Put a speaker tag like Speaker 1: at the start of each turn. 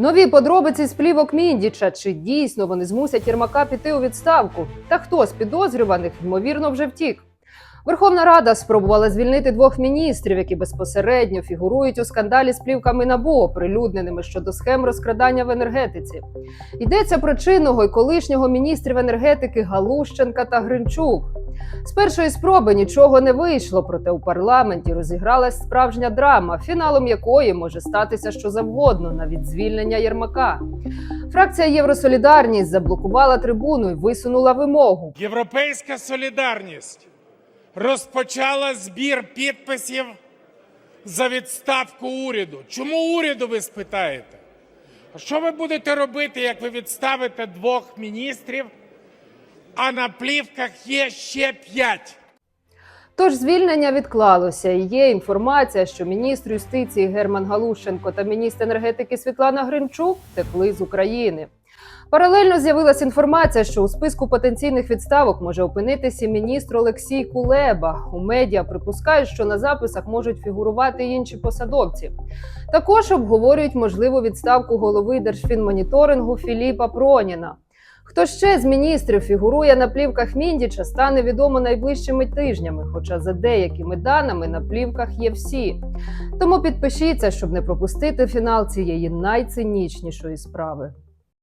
Speaker 1: Нові подробиці з плівок Міндіча. Чи дійсно вони змусять Єрмака піти у відставку? Та хто з підозрюваних ймовірно вже втік? Верховна Рада спробувала звільнити двох міністрів, які безпосередньо фігурують у скандалі з плівками НАБУ, оприлюдненими щодо схем розкрадання в енергетиці. Йдеться про чинного і колишнього міністрів енергетики Галущенка та Гринчук. З першої спроби нічого не вийшло, проте у парламенті розігралась справжня драма, фіналом якої може статися що завгодно, навіть звільнення Єрмака. Фракція Євросолідарність заблокувала трибуну і висунула вимогу.
Speaker 2: Європейська солідарність розпочала збір підписів за відставку уряду. Чому уряду ви спитаєте? А що ви будете робити, як ви відставите двох міністрів, а на плівках є ще п'ять?
Speaker 1: Тож звільнення відклалося. І є інформація, що міністр юстиції Герман Галущенко та міністр енергетики Світлана Гринчук втекли з України. Паралельно з'явилася інформація, що у списку потенційних відставок може опинитися міністр Олексій Кулеба. У медіа припускають, що на записах можуть фігурувати інші посадовці. Також обговорюють можливу відставку голови Держфінмоніторингу Філіпа Проніна. Хто ще з міністрів фігурує на плівках Міндіча, стане відомо найближчими тижнями. Хоча за деякими даними на плівках є всі. Тому підпишіться, щоб не пропустити фінал цієї найцинічнішої справи.